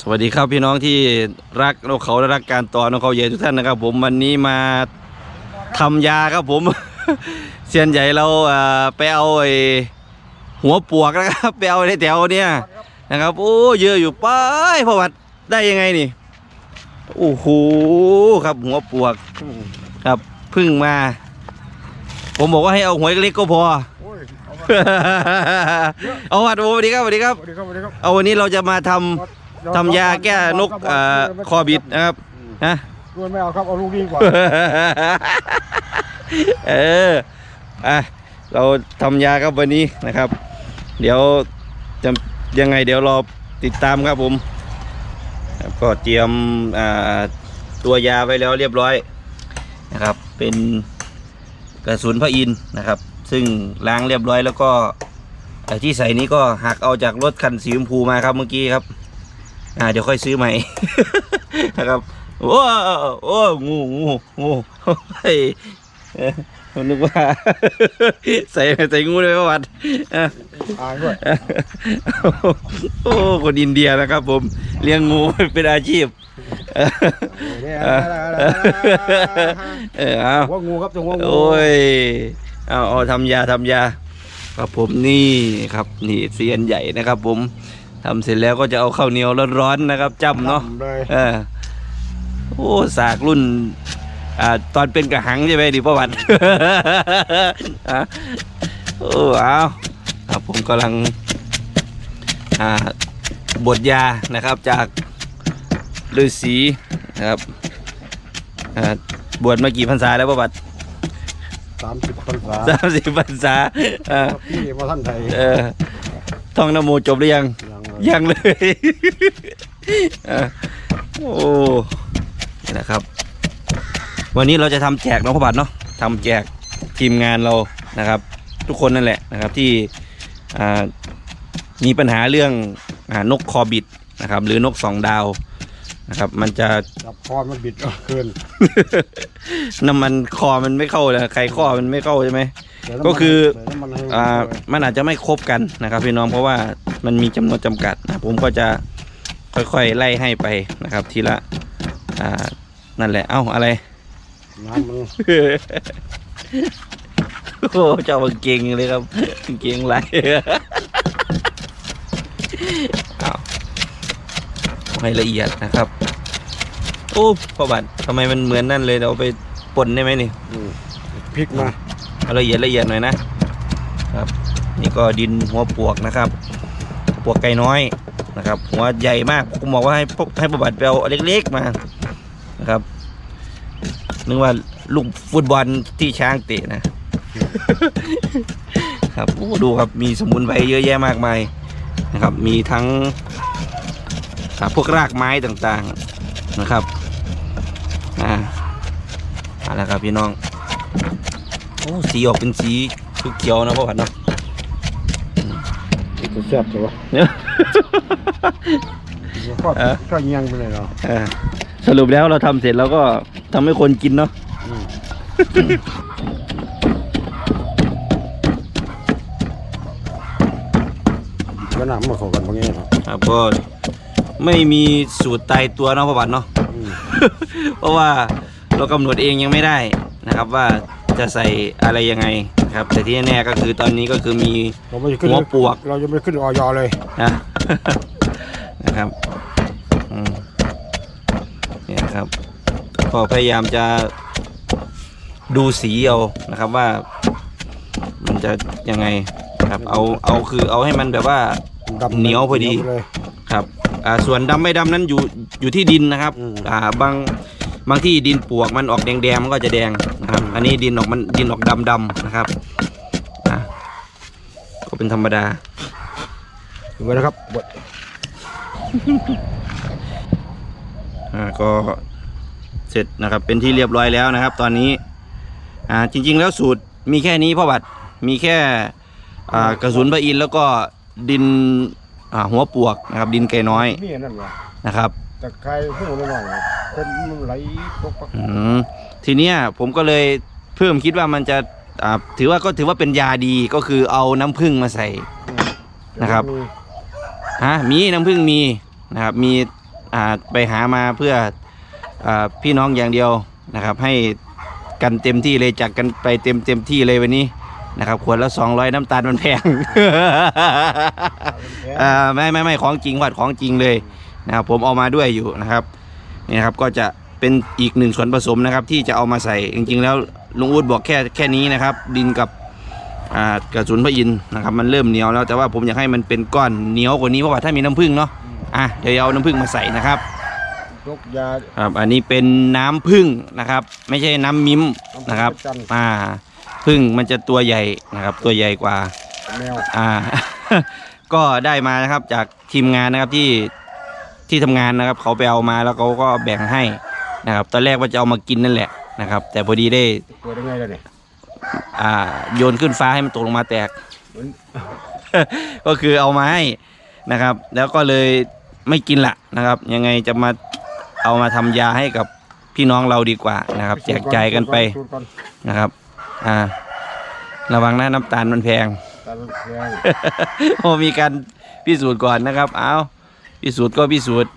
สวัสดีครับพี่น้องที่รักนกเขาและรักการต่อนกเขาใหญ่ทุกท่านนะครับ ผมวันนี้มาทำยาครับผม เซียนใหญ่เราไปเอาไอ้หัวปวกนะครับไปเอาในแถวเนี่ยนะครับโอ้เยอะอยู่ไป้ายพอวัดได้ยังไงนี่โอ้โหครับหัวปวกครับพึ่งมา ผมบอกว่าให้เอาหัวเล็กก็พอ เอามาเอาวัดโอ้สวัสดีครับสวัสดีครับ สวัสดีครับสวัสดีครับเอาวันนี้เราจะมาทำทำยาแก้นกเอ่อคอบิดนะครับนะด้วนไม่เอาครับเอาลูกดีกว่า เอออะเราทำยาครับวันนี้นะครับ เดี๋ยวจะยังไงเดี๋ยวรอติดตามครับผมครับก็เตรียมอ่าตัวยาไว้แล้วเรียบร้อยนะครับ เป็นกระสุนพระอินทร์นะครับ ซึ่งล้างเรียบร้อยแล้วก็ที่ใส่นี้ก็หักเอาจากรถคันสีชมพูมาครับเมื่อกี้ครับ อ่าเดี๋ยวค่อยซื้อใหม่นะครับโอ้โอ้งูงูงูเฮ้ยเอ้ยผมนึกว่า ใส่ใส่งูเลยประวัติอะอาด้วยโอ้คนอินเดียนะครับ ผมเลี้ยงงูเป็นอาชีพเออเอาหัวงูครับตัวหัวงูโอ้ย เอาเอาทำยาทำยา ครับผมนี่ครับนี่เซียนใหญ่นะครับ ผมทำเสร็จแล้วก็จะเอาข้าวเหนียวร้อนๆนะครับจ้ำเนาะทำเลยเออโอ้สากรุ่นอ่าตอนเป็นกระหังใช่ไหมดิประวัติอะโอ้เอาครับผมกำลังอ่าบทยานะครับจากฤาษีนะครับอ่าบวชมากี่พรรษาแล้วประวัติ สามสิบพรรษาสามสิบพรรษาอ่าพี่มาท่านไทยเออท่องนโมจบหรือยัง ยังเลยยังเลยอะโอ้นี่นะครับ วันนี้เราจะทำแจกน้องพระบัตรเนาะทำแจกทีมงานเรานะครับ ทุกคนนั่นแหละนะครับที่อ่ามีปัญหาเรื่องอานกคอบิดนะครับ หรือนกสองดาว นะครับ มันจะ จับคอมันบิดเอาคืนน้ำมันคอมันไม่เข้าเลยใครข้อมันไม่เข้าใช่ไหมใส่น้ำมันก็คือใส่น้ำมันให้อ่ามันอาจจะไม่ครบกันนะครับ พี่น้องเพราะว่ามันมีจำนวนจำกัดนะผมก็จะค่อยๆไล่ให้ไปนะครับ ทีละอ่านั่นแหละเอ้าอะไร น้ำมันโอ้โหเจ้ากางเกงเลยครับกางเกงลายเอา ให้ละเอียดนะครับโอ้พ่อบัตรทำไมมันเหมือนนั่นเลยเราไปป่นได้ไหมนี่อืมพริกมาเอาละเอียดละเอียดหน่อยนะครับ นี่ก็ดินหัวปวกนะครับปวกไก่น้อยนะครับ หัวใหญ่มากผมบอกว่าให้พวกให้ประบัติไปเอาเล็กๆมานะครับนึกว่าลูกฟุตบอลที่ช้างเตะนะ ครับโอ้ดูครับมีสมุนไพรเยอะแยะมากมายนะครับ มีทั้งอ่า พวกรากไม้ต่างๆนะครับอ่าเอาละครับพี่น้องโอ้สีออกเป็นสีเขียวๆนะพ่อผัดเนาะตัวแซ่บใช่ปะเนี่ยก็เออก็เงียงไปเลยเนาะเออสรุปแล้วเราทำเสร็จแล้วก็ทำให้คนกินเนาะอืมก็น้ำมาเข้ากันบางอย่างเนาะครับก็ ไม่มีสูตรตายตัวเนาะพ่อผัดเนาะอืมเพราะว่าเรากำหนดเองยังไม่ได้นะครับว่าจะใส่อะไรยังไงนะครับ แต่ที่แน่ๆก็คือตอนนี้ก็คือมีเราไม่ขึ้นหัวปวกเราจะไม่ขึ้นออยเลยนะ นะครับอืมเนี่ยนะครับ ก็พยายามจะดูสีเอานะครับว่า มันจะยังไงครับ เอาเอาคือเอาให้มันแบบว่า ดำเหนียวพอดีไปเลยครับ อ่าส่วนดำไม่ดำนั้นอยู่อยู่ที่ดินนะครับอืม อ่าบางบางที่ดินปวกมันออกแดงๆมันก็จะแดงนะครับ อันนี้ดินออกมันดินออกดำดำๆนะครับอ่าก็เป็นธรรมดา ดูไว้นะครับบดอ่าก็เสร็จนะครับเป็นที่เรียบร้อยแล้วนะครับ ตอนนี้อ่าจริง ๆ แล้วสูตรมีแค่นี้พ่อบัตรมีแค่อ่ากระสุนพระอินทร์แล้วก็ดิน อ่าหัวปวกนะครับดินไก่น้อยนี่นั่นวะนะครับตะไคร้หูน้อยๆคนมันไหลตกปักอืมทีเนี้ยผมก็เลยเพิ่มคิดว่ามันจะอ่าถือว่าก็ถือว่าเป็นยาดีก็คือเอาน้ำผึ้งมาใส่ นะครับฮะมีน้ำผึ้งมีนะครับ มีอ่าไปหามาเพื่ออาพี่น้องอย่างเดียวนะครับ ให้กันเต็มที่เลยจากกันไปเต็มเต็มที่เลยวันนี้ นะครับขวดละ200 น้ำตาลมันแพงอ่าไม่ไม่ไม่ของจริงวัดของจริงเลยนะครับผมเอามาด้วยอยู่นะครับนี่นะครับก็จะเป็นอีกหนึ่งส่วนผสมนะครับ ที่จะเอามาใส่จริง ๆ แล้วลุงอูดบอกแค่แค่นี้นะครับ ดินกับอ่ากระสุนพระอินทร์นะครับ มันเริ่มเหนียวแล้วแต่ว่าผมอยากให้มันเป็นก้อนเหนียวกว่านี้เพราะว่าถ้ามีน้ำผึ้งเนาะอะเดี๋ยวเอาน้ำผึ้งมาใส่นะครับยกยาครับอันนี้เป็นน้ำผึ้งนะครับ ไม่ใช่น้ำมิ้มนะครับจันทร์อ่า ผึ้งมันจะตัวใหญ่นะครับ ตัวใหญ่กว่าแมวอ่า ก็ได้มานะครับจากทีมงานนะครับที่ที่ทำงานนะครับ เขาไปเอามาแล้วเขาก็แบ่งให้นะครับ ตอนแรกว่าจะเอามากินนั่นแหละนะครับ แต่พอดีได้เปิดได้ไงล่ะเนี่ยอ่า โยนขึ้นฟ้าให้มันตกลงมาแตกเหมือนก็คือเอามาให้นะครับ แล้วก็เลยไม่กินละนะครับ ยังไงจะมาเอามาทำยาให้กับพี่น้องเราดีกว่านะครับ แจกจ่ายกันไปสูตรก่อนนะครับ อ่า ระวังนะน้ำตาลมันแพง ตาลแพงโอ้มีการพิสูจน์ก่อนนะครับ เอาพิสูจน์ก็พิสูจน์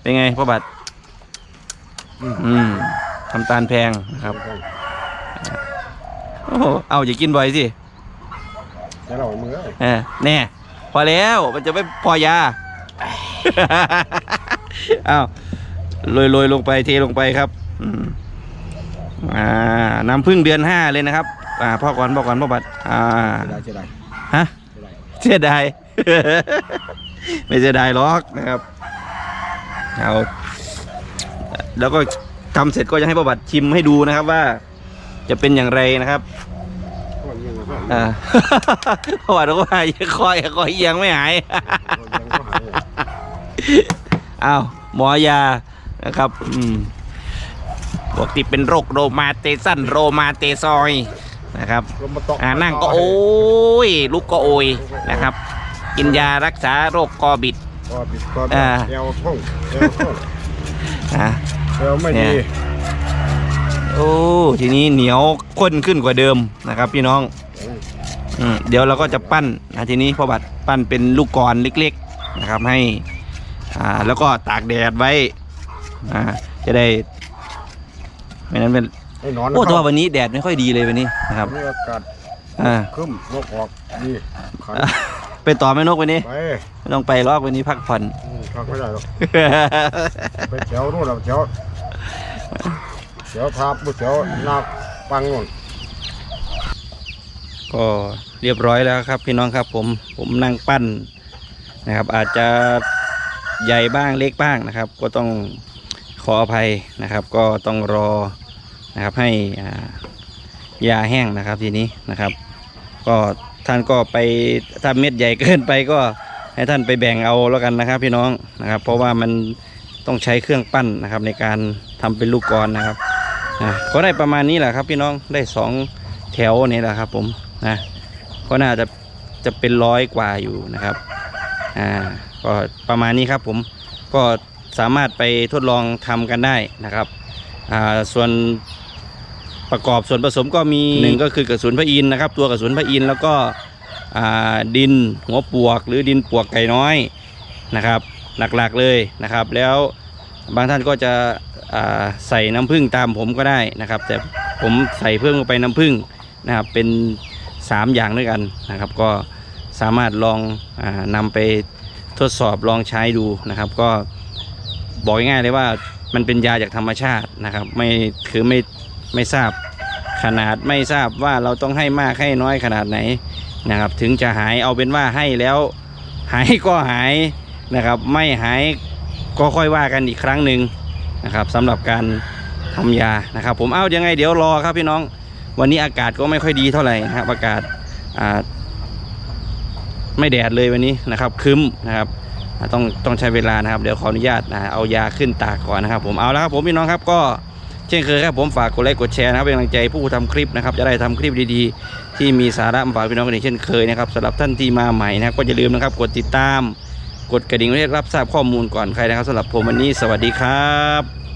เป็นไงพ่อบัตรอืมอืมทำตาลแพงนะครับ โอ้โหเอาอย่ากินบ่อยสิแล้วเรามือเอ้ยเออแน่ พอแล้ว มันจะไม่พอยา เอาโรยโรยลงไปเทลงไปครับ อืม อ่าน้ำพึ่งเดือนห้าเลยนะครับ อ่าพ่อก่อนพ่อก่อนพ่อบัตรอ่าเสียดายเสียดายฮะเสียดายเสียดาย ไม่เสียดายหรอกนะครับเอาแล้วก็ทำเสร็จก็จะให้ประบัติชิมให้ดูนะครับว่า จะเป็นอย่างไรนะครับก็ยังก็อ่าประวัติก็ว่าย่คอยอย่คอยเอียังไม่หายยังก็หายเลยอ้าวหมอยานะครับ อืม พวกที่เป็นโรคโรมาเตสันโรมาเตซอยนะครับลมมาตกอ่านั่งก็โอ้ยลุกก็โอยนะครับ กินยารักษาโรคกอบิดก็บิดก็บิดอ่าเอวท่องเอวท่องนะเอวไม่ดีเนี่ยโอ้ทีนี้เหนียวข้นขึ้นกว่าเดิมนะครับ พี่น้องอืมเดี๋ยวเราก็จะปั้นนะทีนี้พ่อบัตรปั้นเป็นลูกกรเล็ก ๆนะครับให้ อ่าแล้วก็ตากแดดไว้อ่าจะได้ ไม่นั้นเป็นไอ้หนอนโอ้แตัวาวันนี้แดดไม่ค่อยดีเลยวันนี้นะครับนี่อากาศอ่าครึ้มนกออกดีขันไปต่อแม่นกวันนี้ไปไม่ต้องไปลอกวันนี้พักผ่อนอืมพักไม่ได้หรอกไปแถวนู่นเราแถวแถวทาบบุแถวนาปังนู่นก็เรียบร้อยแล้วครับพี่น้องครับผมผมนั่งปั้นนะครับ อาจจะใหญ่บ้างเล็กบ้างนะครับ ก็ต้องข ออภัยนะครับ ก็ต้องรอนะครับให้อ่ายาแห้งนะครับทีนี้นะครับ ก็ท่านก็ไปถ้าเม็ดใหญ่เกินไปก็ให้ท่านไปแบ่งเอาแล้วกันนะครับ พี่น้องนะครับ เพราะว่ามันต้องใช้เครื่องปั้นนะครับ ในการทำเป็นลูกกลอนนะครับนะก็ได้ประมาณนี้แหละครับ พี่น้องได้สองแถวนี่แหละครับผมนะก็น่าจะจะเป็นร้อยกว่าอยู่นะครับอ่าก็ประมาณนี้ครับผมก็ สามารถไปทดลองทำกันได้นะครับอ่าส่วนประกอบส่วนผสมก็มีหนึ่งก็คือกระสุนพระอินทร์นะครับ ตัวกระสุนพระอินทร์แล้วก็อ่าดินหัวปวก หรือดินปวกไก่น้อยนะครับหลักๆเลยนะครับ แล้วบางท่านก็จะอ่าใส่น้ำผึ้งตามผมก็ได้นะครับ แต่ผมใส่เพิ่มลงไปน้ำผึ้งนะครับเป็น 3 อย่างด้วยกันนะครับ ก็สามารถลองอานำไปทดสอบลองใช้ดูนะครับ ก็ บอกง่ายๆเลยว่ามันเป็นยาจากธรรมชาตินะครับ ไม่คือไม่ไม่ทราบขนาดไม่ทราบว่าเราต้องให้มากให้น้อยขนาดไหนนะครับ ถึงจะหายเอาเป็นว่าให้แล้ว หายก็หายนะครับ ไม่หายก็ค่อยว่ากันอีกครั้งหนึ่งนะครับสำหรับการทำยานะครับ ผมเอายังไงเดี๋ยวรอครับพี่น้อง วันนี้อากาศก็ไม่ค่อยดีเท่าไหร่นะครับอากาศไม่แดดเลยวันนี้นะครับ คึ้มนะครับ ต้องต้องใช้เวลานะครับเดี๋ยวขออนุญาตนะเอายาขึ้นตาก่อนนะครับ ผมเอาแล้วครับผมพี่น้องครับก็เช่นเคยครับผมฝากกดไลค์กดแชร์นะครับเป็นกำลังใจผู้ทำคลิปนะครับจะได้ทำคลิปดีๆ ที่มีสาระมาฝากพี่น้องกันอีกเช่นเคยนะครับสำหรับท่านที่มาใหม่นะครับก็อย่าลืมนะครับกดติดตาม กดกระดิ่งเพื่อรับทราบข้อมูลก่อนใครนะครับสำหรับผมวันนี้สวัสดีครับ